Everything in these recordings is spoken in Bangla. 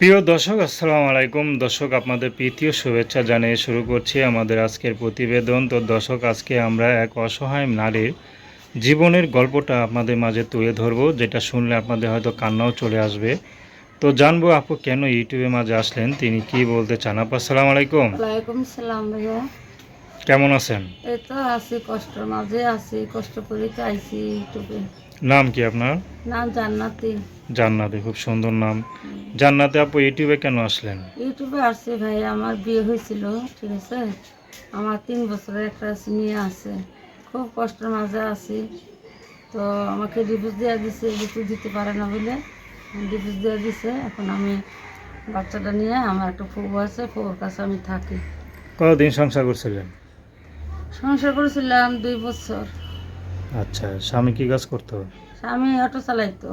প্রিয় দর্শক, আসসালামু আলাইকুম। দর্শক, আপনাদের প্রীতীয় শুভেচ্ছা জানিয়ে শুরু করছি আমাদের আজকের প্রতিবেদন। তো দর্শক, আজকে আমরা এক অসহায় নারীর জীবনের গল্পটা আপনাদের মাঝে তুলে ধরবো, যেটা শুনলে আপনাদের হয়তো কান্নাও চলে আসবে। তো জানব আপু, কেন ইউটিউবে মাঝে আসলেন? তিনি কি বলতে চান? আপা, আসসালামু আলাইকুম। ওয়ালাইকুম সালাম ভাইয়া। কেমন আছেন? এই তো আছি কষ্টের মাঝে আছি কষ্ট করে তো আইছি ইউটিউবে। নাম কি আপনার? নাম জান্নাতি। জান্নাতে খুব সুন্দর নাম। জান্নাতে আপু ইউটিউবে কেন আসলেন? ইউটিউবে আসছে ভাই আমার বিয়ে হয়েছিল ঠিক আছে? আমার তিন বছরের একটা মেয়ে আছে। খুব কষ্টের মাঝে আছি। তো আমাকে ডিভোর্স দেওয়া দিছে ডিভোর্স দিতে পারে না বলে। ডিভোর্স দেওয়া দিছে এখন আমি বাচ্চাটা নিয়ে আমার একটা ফুবু আছে ফুবুর কাছে আমি থাকি। কতদিন সংসার করছিলেন? সংসার করেছিলাম দুই বছর। আচ্ছা স্বামী কি কাজ করতো? স্বামী অটো চালাইতো।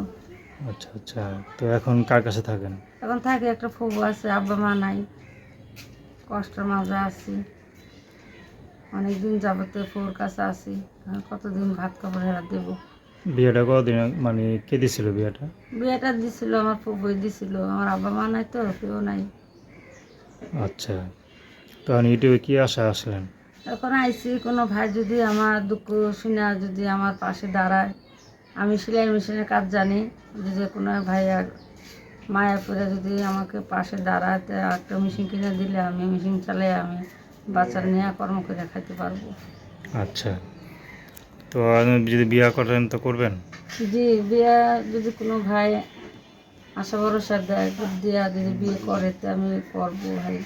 আচ্ছা আচ্ছা তো এখন কার কাছে থাকেন? এখন থাকি একটা ফুবু আছে আব্বা মা নাই। কষ্টের মাঝে আছি। অনেক দিন যাবতে ফুবুর কাছে আছি। কতদিন ভাত কাপড় হেরা দেবো। বিয়েটা কতদিন মানে কে দিছিল বিয়েটা? বিয়েটা দিছিল আমার ফুবুই দিছিল। আমার আব্বা মা নাই তো কেউ নাই। আচ্ছা তো ইউটিউবে কি আশা আসলেন? এখন আইসি কোনো ভাই যদি আমার দুঃখ শুনে যদি আমার পাশে দাঁড়ায় আমি সেলাই মেশিনের কাজ জানি যদি কোনো ভাইয়া মায়া করে যদি আমাকে পাশে দাঁড়ায় তো একটা মেশিন কিনে দিলে আমি মেশিন চালাই আমি বাচ্চা নিয়ে কর্ম করে খাইতে পারব। আচ্ছা। তো আপনি যদি বিয়ে করেন তো করবেন? জি বিয়ে যদি কোনো ভাই আশা ভরসা দেয় দিয়া যদি বিয়ে করে তো আমি করব ভাই।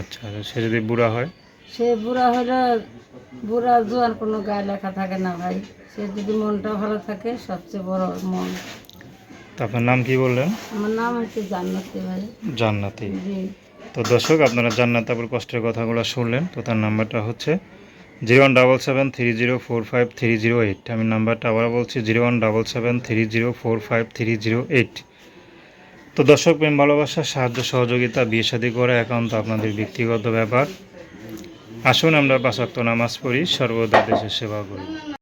আচ্ছা সে যদি বুড়া হয়? সে বুড়া হলে বুড়া জোয়ান কোনো গায়ে লেখা থাকে না ভাই। সে যদি মনটা ভালো থাকে সবচেয়ে বড় মন। আপনার নাম কি বললেন? আমার নাম হচ্ছে জান্নাতি ভাই। জান্নাতি। জি। তো দর্শক আপনারা জান্নাত আপুর কষ্টের কথাগুলো শুনলেন তো তার নাম্বারটা হচ্ছে zero one double seven three zero four five three zero eight. আমি নাম্বারটা আবার বলছি zero one double seven three zero four five three zero eight. তো দর্শক প্রেম ভালোবাসা সাহায্য সহযোগিতা বিয়ে শাদী করা একান্ত আপনাদের ব্যক্তিগত ব্যাপার। আসুন আমরা বাসাক্ত নামাজ পড়ি সর্বদা দেশের সেবা করি।